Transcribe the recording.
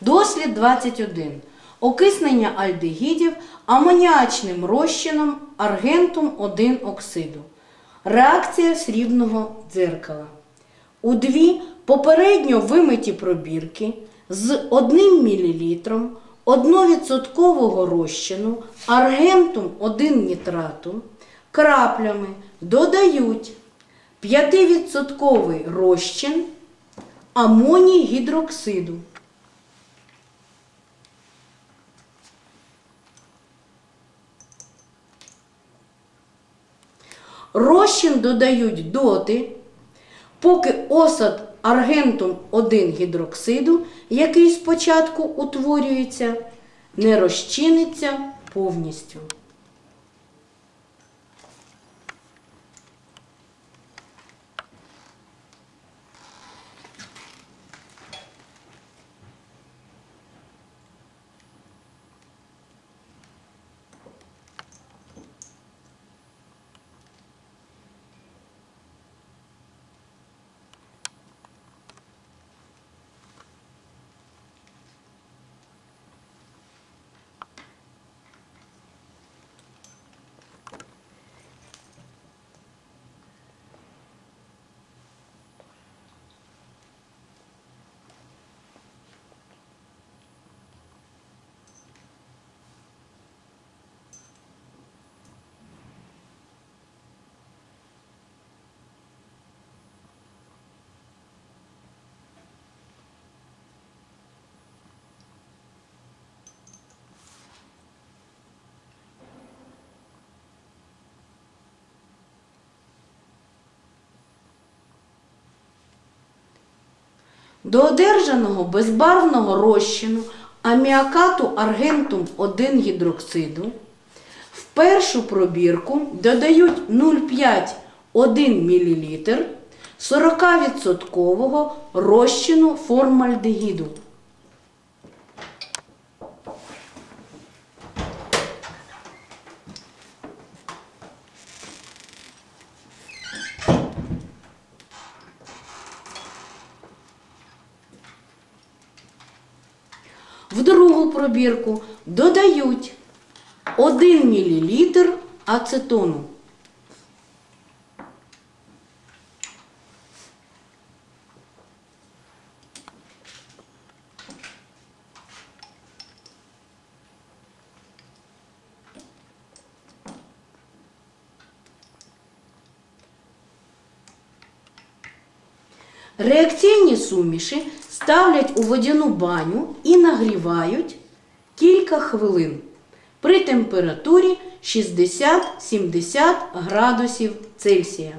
Дослід 21. Окиснення альдегідів амоніачним розчином аргентум 1 оксиду. Реакція срібного дзеркала. У дві попередньо вимиті пробірки з 1 мл 1% розчину аргентум 1 нітрату краплями додають 5% розчин амоній гідроксиду. Розчин додають доти, поки осад аргентум 1 гідроксиду, який спочатку утворюється, не розчиниться повністю. До одержаного безбарвного розчину аміакату аргентум 1 гідроксиду в першу пробірку додають 0,5-1 мл 40% розчину формальдегіду. В другу пробірку додають 1 мл ацетону. Реакційні суміші ставлять у водяну баню і нагрівають кілька хвилин при температурі 60-70 градусів Цельсія.